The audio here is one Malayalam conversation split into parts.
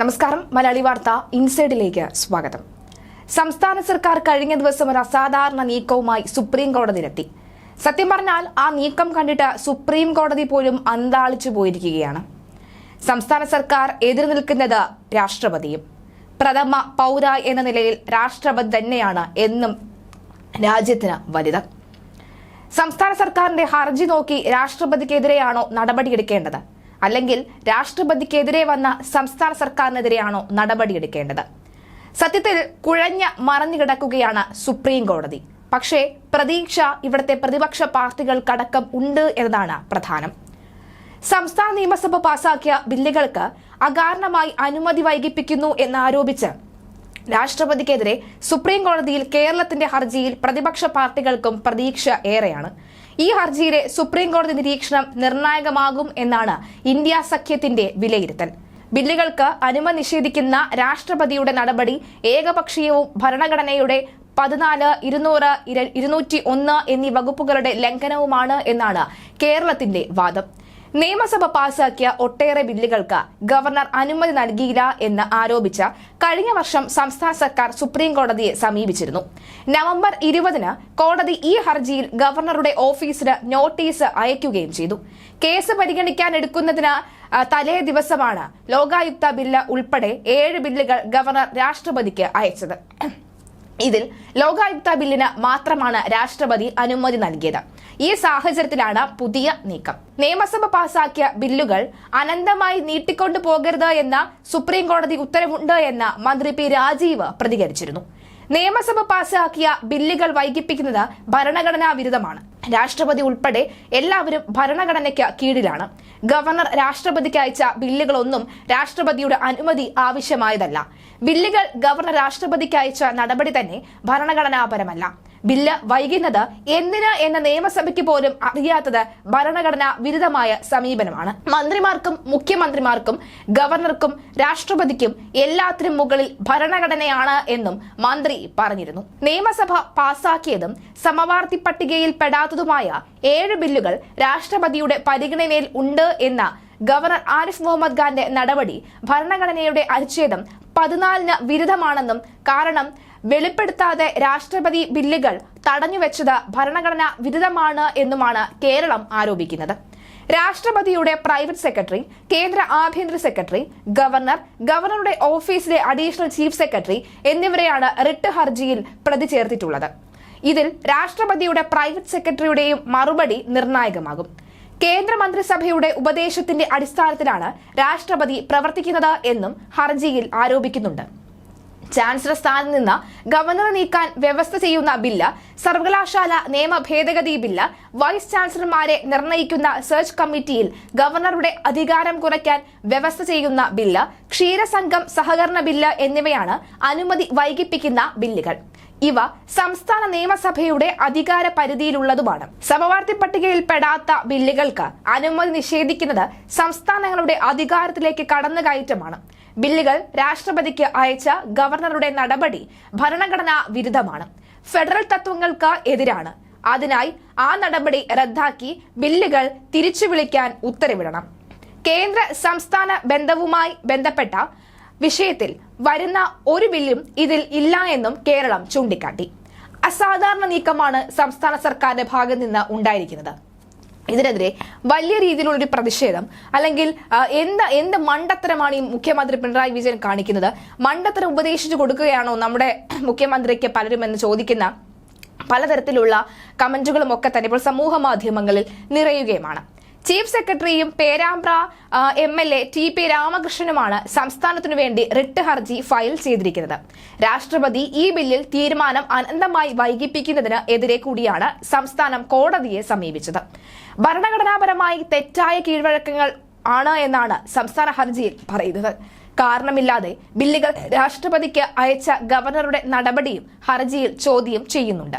നമസ്കാരം. മലയാളി വാർത്ത ഇൻസൈഡിലേക്ക് സ്വാഗതം. സംസ്ഥാന സർക്കാർ കഴിഞ്ഞ ദിവസം ഒരു അസാധാരണ നീക്കവുമായി സുപ്രീം കോടതിയിലെത്തി സത്യം പറഞ്ഞാൽ ആ നീക്കം കണ്ടിട്ട് സുപ്രീം കോടതി പോലും അന്താളിച്ചു പോയിരിക്കുകയാണ്. സംസ്ഥാന സർക്കാർ എതിർ നിൽക്കുന്നത് രാഷ്ട്രപതിയും. പ്രഥമ പൗര എന്ന നിലയിൽ രാഷ്ട്രപതി തന്നെയാണ് എന്നും രാജ്യത്തിന് വലുത് സംസ്ഥാന സർക്കാരിന്റെ ഹർജി നോക്കി രാഷ്ട്രപതിക്കെതിരെയാണോ നടപടിയെടുക്കേണ്ടത്? അല്ലെങ്കിൽ രാഷ്ട്രപതിക്കെതിരെ വന്ന സംസ്ഥാന സർക്കാരിനെതിരെയാണോ നടപടിയെടുക്കേണ്ടത്? സത്യത്തിൽ കുഴഞ്ഞ മറഞ്ഞുകിടക്കുകയാണ് സുപ്രീം കോടതി. പക്ഷേ പ്രതീക്ഷ ഇവിടുത്തെ പ്രതിപക്ഷ പാർട്ടികൾക്കടക്കം ഉണ്ട് എന്നതാണ് പ്രധാനം. സംസ്ഥാന നിയമസഭ പാസാക്കിയ ബില്ലുകൾക്ക് അകാരണമായി അനുമതി വൈകിപ്പിക്കുന്നു എന്നാരോപിച്ച് രാഷ്ട്രപതിക്കെതിരെ സുപ്രീം കോടതിയിൽ കേരളത്തിന്റെ ഹർജിയിൽ പ്രതിപക്ഷ പാർട്ടികൾക്കും പ്രതീക്ഷ ഏറെയാണ്. ഈ ഹർജിയിലെ സുപ്രീം കോടതി നിരീക്ഷണം നിർണായകമാകും എന്നാണ് ഇന്ത്യ സഖ്യത്തിന്റെ വിലയിരുത്തൽ. ബില്ലുകൾക്ക് അനുമതി നിഷേധിക്കുന്ന രാഷ്ട്രപതിയുടെ നടപടി ഏകപക്ഷീയവും ഭരണഘടനയുടെ പതിനാല് ഇരുന്നൂറ് ഇര- ഇരുന്നൂറ്റി ഒന്ന് എന്നീ വകുപ്പുകളുടെ ലംഘനവുമാണ് എന്നാണ് കേരളത്തിന്റെ വാദം. നിയമസഭ പാസാക്കിയ ഒട്ടേറെ ബില്ലുകൾക്ക് ഗവർണർ അനുമതി നൽകിയില്ല എന്ന് ആരോപിച്ച കഴിഞ്ഞ വർഷം സംസ്ഥാന സർക്കാർ സുപ്രീം കോടതിയെ സമീപിച്ചിരുന്നു. നവംബർ ഇരുപതിന് കോടതി ഈ ഹർജിയിൽ ഗവർണറുടെ ഓഫീസിന് നോട്ടീസ് അയക്കുകയും ചെയ്തു. കേസ് പരിഗണിക്കാൻ എടുക്കുന്നതിന് തലേ ദിവസമാണ് ലോകായുക്ത ബില്ല് ഉൾപ്പെടെ ഏഴ് ബില്ലുകൾ ഗവർണർ രാഷ്ട്രപതിക്ക് അയച്ചത്. ഇതിൽ ലോകായുക്ത ബില്ലിന് മാത്രമാണ് രാഷ്ട്രപതി അനുമതി നൽകിയത്. ഈ സാഹചര്യത്തിലാണ് പുതിയ നീക്കം. നിയമസഭ പാസാക്കിയ ബില്ലുകൾ അനന്തമായി നീട്ടിക്കൊണ്ടു പോകരുത് എന്ന സുപ്രീം കോടതി ഉത്തരവുണ്ട് എന്ന് മന്ത്രി പി രാജീവ് പ്രതികരിച്ചിരുന്നു. നിയമസഭ പാസാക്കിയ ബില്ലുകൾ വൈകിപ്പിക്കുന്നത് ഭരണഘടനാ വിരുദ്ധമാണ്. രാഷ്ട്രപതി ഉൾപ്പെടെ എല്ലാവരും ഭരണഘടനയ്ക്ക് കീഴിലാണ്. ഗവർണർ രാഷ്ട്രപതിക്ക് അയച്ച ബില്ലുകളൊന്നും രാഷ്ട്രപതിയുടെ അനുമതി ആവശ്യമായതല്ല. ബില്ലുകൾ ഗവർണർ രാഷ്ട്രപതിക്ക് അയച്ച നടപടി തന്നെ ഭരണഘടനാപരമല്ല. ബില്ല് വൈകുന്നത് എന്തിന് എന്ന നിയമസഭയ്ക്ക് പോലും അറിയാത്തത് ഭരണഘടനാ വിരുദ്ധമായ സമീപനമാണ്. മന്ത്രിമാർക്കും മുഖ്യമന്ത്രിമാർക്കും ഗവർണർക്കും രാഷ്ട്രപതിക്കും എല്ലാത്തിനും മുകളിൽ ഭരണഘടനയാണ് എന്നും മന്ത്രി പറഞ്ഞിരുന്നു. നിയമസഭ പാസാക്കിയതും സമവാർത്തി പട്ടികയിൽ പെടാത്തതുമായ ഏഴ് ബില്ലുകൾ രാഷ്ട്രപതിയുടെ പരിഗണനയിൽ ഉണ്ട് എന്ന ഗവർണർ ആരിഫ് മുഹമ്മദ് ഖാന്റെ നടപടി ഭരണഘടനയുടെ അനുച്ഛേദം പതിനാലിന് വിരുദ്ധമാണെന്നും കാരണം വെളിപ്പെടുത്താതെ രാഷ്ട്രപതി ബില്ലുകൾ തടഞ്ഞുവെച്ചത് ഭരണഘടന വിരുദ്ധമാണ് എന്നുമാണ് കേരളം ആരോപിക്കുന്നത്. രാഷ്ട്രപതിയുടെ പ്രൈവറ്റ് സെക്രട്ടറി കേന്ദ്ര ആഭ്യന്തര സെക്രട്ടറി ഗവർണർ ഗവർണറുടെ ഓഫീസിലെ അഡീഷണൽ ചീഫ് സെക്രട്ടറി എന്നിവരെയാണ് റിട്ട് ഹർജിയിൽ പ്രതി ചേർത്തിട്ടുള്ളത്. ഇതിൽ രാഷ്ട്രപതിയുടെ പ്രൈവറ്റ് സെക്രട്ടറിയുടെയും മറുപടി നിർണായകമാകും. കേന്ദ്രമന്ത്രിസഭയുടെ ഉപദേശത്തിന്റെ അടിസ്ഥാനത്തിലാണ് രാഷ്ട്രപതി പ്രവർത്തിക്കുന്നത് എന്നും ഹർജിയിൽ ആരോപിക്കുന്നുണ്ട്. ചാൻസലർ സ്ഥാനത്ത് നിന്ന് ഗവർണർ നീക്കാൻ വ്യവസ്ഥ ചെയ്യുന്ന ബില്ല് സർവകലാശാല നിയമ ഭേദഗതി ബില്ല് വൈസ് ചാൻസലർമാരെ നിർണയിക്കുന്ന സെർച്ച് കമ്മിറ്റിയിൽ ഗവർണറുടെ അധികാരം കുറയ്ക്കാൻ വ്യവസ്ഥ ചെയ്യുന്ന ബില്ല് ക്ഷീരസംഘം സഹകരണ ബില്ല് എന്നിവയാണ് അനുമതി വൈകിപ്പിക്കുന്ന ബില്ലുകൾ. ഇവ സംസ്ഥാന നിയമസഭയുടെ അധികാര പരിധിയിലുള്ളതുമാണ്. സമവാർത്തി പട്ടികയിൽ പെടാത്ത ബില്ലുകൾക്ക് അനുമതി നിഷേധിക്കുന്നത് സംസ്ഥാനങ്ങളുടെ അധികാരത്തിലേക്ക് കടന്നുകയറ്റമാണ്. ബില്ലുകൾ രാഷ്ട്രപതിക്ക് അയച്ച ഗവർണറുടെ നടപടി ഭരണഘടനാ വിരുദ്ധമാണ്. ഫെഡറൽ തത്വങ്ങൾക്ക് എതിരാണ്. അതിനായി ആ നടപടി റദ്ദാക്കി ബില്ലുകൾ തിരിച്ചു വിളിക്കാൻ ഉത്തരവിടണം. കേന്ദ്ര സംസ്ഥാന ബന്ധവുമായി ബന്ധപ്പെട്ട വിഷയത്തിൽ വരുന്ന ഒരു ബില്ലും ഇതിൽ ഇല്ല എന്നും കേരളം ചൂണ്ടിക്കാട്ടി. അസാധാരണ നീക്കമാണ് സംസ്ഥാന സർക്കാരിന്റെ ഭാഗത്ത് നിന്ന് ഉണ്ടായിരിക്കുന്നത്. ഇതിനെതിരെ വലിയ രീതിയിലുള്ള ഒരു പ്രതിഷേധം അല്ലെങ്കിൽ എന്ത് എന്ത് മണ്ടത്തരമാണ് ഈ മുഖ്യമന്ത്രി പിണറായി വിജയൻ കാണിക്കുന്നത്? മണ്ടത്തരം ഉപദേശിച്ചു കൊടുക്കുകയാണോ നമ്മുടെ മുഖ്യമന്ത്രിക്ക് പലരും എന്ന് ചോദിക്കുന്ന പലതരത്തിലുള്ള കമന്റുകളും ഒക്കെ തന്നെ ഇപ്പോൾ സമൂഹ മാധ്യമങ്ങളിൽ നിറയുകയുമാണ്. ചീഫ് സെക്രട്ടറിയും Perambra M L A T P രാമകൃഷ്ണനുമാണ് സംസ്ഥാനത്തിനു വേണ്ടി റിട്ട് ഹർജി ഫയൽ ചെയ്തിരിക്കുന്നത്. രാഷ്ട്രപതി ഈ ബില്ലിൽ തീരുമാനം അനന്തമായി വൈകിപ്പിക്കുന്നതിന് എതിരെ കൂടിയാണ് സംസ്ഥാനം കോടതിയെ സമീപിച്ചത്. ഭരണഘടനാപരമായി തെറ്റായ കീഴ്വഴക്കങ്ങൾ ആണ് എന്നാണ് സംസ്ഥാന ഹർജിയിൽ പറയുന്നത്. കാരണമില്ലാതെ ബില്ലുകൾ രാഷ്ട്രപതിക്ക് അയച്ച ഗവർണറുടെ നടപടിയും ഹർജിയിൽ ചോദ്യം ചെയ്യുന്നുണ്ട്.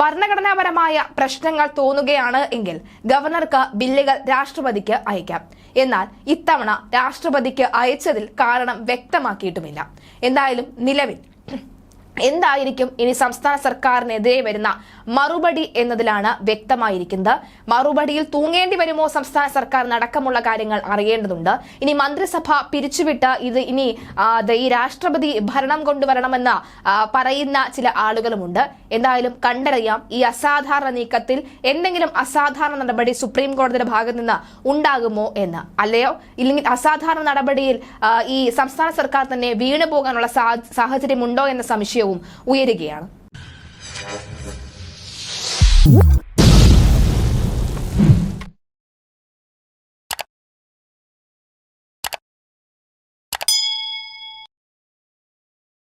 ഭരണഘടനാപരമായ പ്രശ്നങ്ങൾ തോന്നുകയാണ് എങ്കിൽ ഗവർണർക്ക് ബില്ലുകൾ രാഷ്ട്രപതിക്ക് അയക്കാം. എന്നാൽ ഇത്തവണ രാഷ്ട്രപതിക്ക് അയച്ചതിൽ കാരണം വ്യക്തമാക്കിയിട്ടുമില്ല. എന്തായാലും നിലവിൽ എന്തായിരിക്കും ഇനി സംസ്ഥാന സർക്കാരിനെതിരെ വരുന്ന മറുപടി എന്നതിലാണ് വ്യക്തമായിരിക്കുന്നത്. മറുപടിയിൽ തൂങ്ങേണ്ടി വരുമോ സംസ്ഥാന സർക്കാർ നടക്കമുള്ള കാര്യങ്ങൾ അറിയേണ്ടതുണ്ട്. ഇനി മന്ത്രിസഭ പിരിച്ചുവിട്ട് ഇത് ഇനി ഈ രാഷ്ട്രപതി ഭരണം കൊണ്ടുവരണമെന്ന് പറയുന്ന ചില ആളുകളുമുണ്ട്. എന്തായാലും കണ്ടറിയാം ഈ അസാധാരണ നീക്കത്തിൽ എന്തെങ്കിലും അസാധാരണ നടപടി സുപ്രീം കോടതിയുടെ ഭാഗത്ത് നിന്ന് ഉണ്ടാകുമോ എന്ന്. അല്ലയോ? ഇല്ലെങ്കിൽ അസാധാരണ നടപടിയിൽ ഈ സംസ്ഥാന സർക്കാർ തന്നെ വീണു പോകാനുള്ള സാഹചര്യമുണ്ടോ എന്ന സംശയവും ഉയരുകയാണ്.